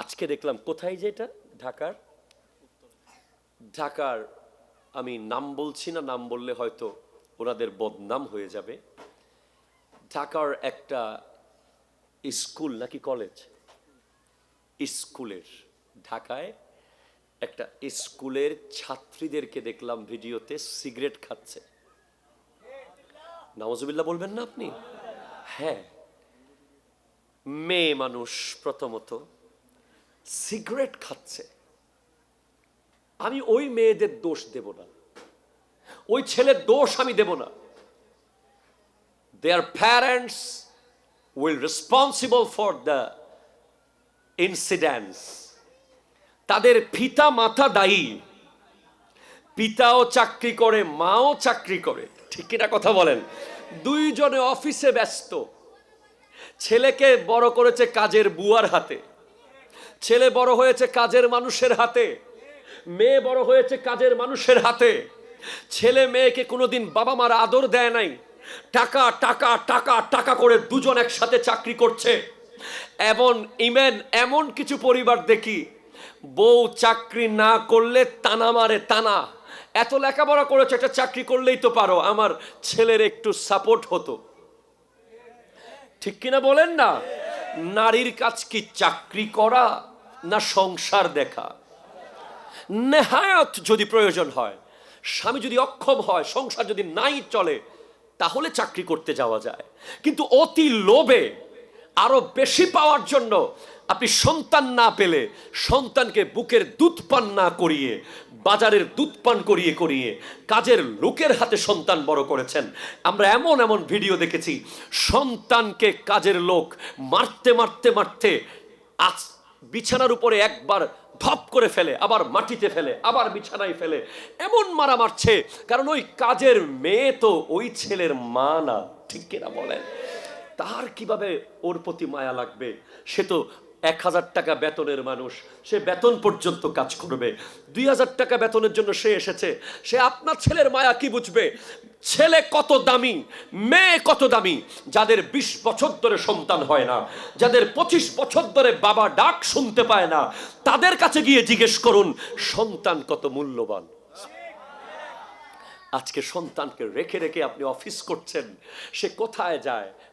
আজকে দেখলাম, কোথায় যে এটা? ঢাকার? ঢাকার, আমি নাম বলছি না, নাম বললে হয়তো ওনাদের বদনাম হয়ে যাবে। ঢাকার একটা স্কুল, নাকি কলেজ? স্কুলের, ঢাকায় একটা স্কুলের ছাত্রীদেরকে দেখলাম ভিডিওতে সিগারেট খাচ্ছে। নওয়াজুবিল্লাহ বলবেন না আপনি? হ্যাঁ। মেয়ে মানুষ প্রথমত। সিগারেট খাচ্ছে। আমি ওই মেয়েদের দোষ দেব না। ওই ছেলের দোষ আমি দেব না। Their parents will responsible for the incidents তাদের পিতা মাতা দায়ী। পিতাও চাকরি করে, মাও চাকরি করে। ঠিক কিনা কথা বলেন? দুইজনে অফিসে ব্যস্ত। ছেলেকে বড় করেছে কাজের বুয়ার হাতে। ছেলে বড় হয়েছে কাজের মানুষের হাতে, মেয়ে বড় হয়েছে কাজের মানুষের হাতে। ছেলে মেয়েকে কোনোদিন বাবা মার আদর দেয় নাই। টাকা টাকা টাকা টাকা করে দুজন একসাথে চাকরি করছে। এমন ইমেন এমন কিছু পরিবার দেখি, বউ চাকরি না করলে তানা মারে তানা। এত লেখাপড়া করেছে, একটা চাকরি করলেই তো পারো, আমার ছেলের একটু সাপোর্ট হতো। ঠিক কিনা বলেন না? নারীর কাজ কি চাকরি করা? না সংসার দেখা। নেহায়ত যদি প্রয়োজন হয়, স্বামী যদি অক্ষম হয়, সংসার যদি নাই চলে, তাহলে চাকরি করতে যাওয়া যায়। কিন্তু অতি লোভে আরও বেশি পাওয়ার জন্য আপনি সন্তান না পেলে, সন্তানকে বুকের দুধ পান না করিয়ে, বাজারের দুধ পান করিয়ে করিয়ে, কাজের লোকের হাতে সন্তান বড় করেছেন। আমরা এমন এমন ভিডিও দেখেছি, সন্তানকে কাজের লোক মারতে মারতে মারতে আজ বিছানার উপরে একবার ধপ করে ফেলে, আবার মাটিতে ফেলে, আবার বিছানায় ফেলে। এমন মারা মারছে, কারণ ওই কাজের মেয়ে তো ওই ছেলের মা না, ঠিক কিনা বলেন? তার কীভাবে ওর প্রতি মায়া লাগবে? সে তো এক হাজার টাকা বেতনের মানুষ, সে বেতন পর্যন্ত কাজ করবে। দুই হাজার টাকা বেতনের জন্য সে এসেছে। সে আপনার ছেলের মায়া কি বুঝবে? ছেলে কত দামি, মেয়ে কত দামি, যাদের বিশ বছর ধরে সন্তান হয় না, যাদের পঁচিশ বছর ধরে বাবা ডাক শুনতে পায় না, তাদের কাছে গিয়ে জিজ্ঞেস করুন, সন্তান কত মূল্যবান? আজকে সন্তানকে রেখে রেখে আপনি অফিস করছেন, সে কোথায় যায়?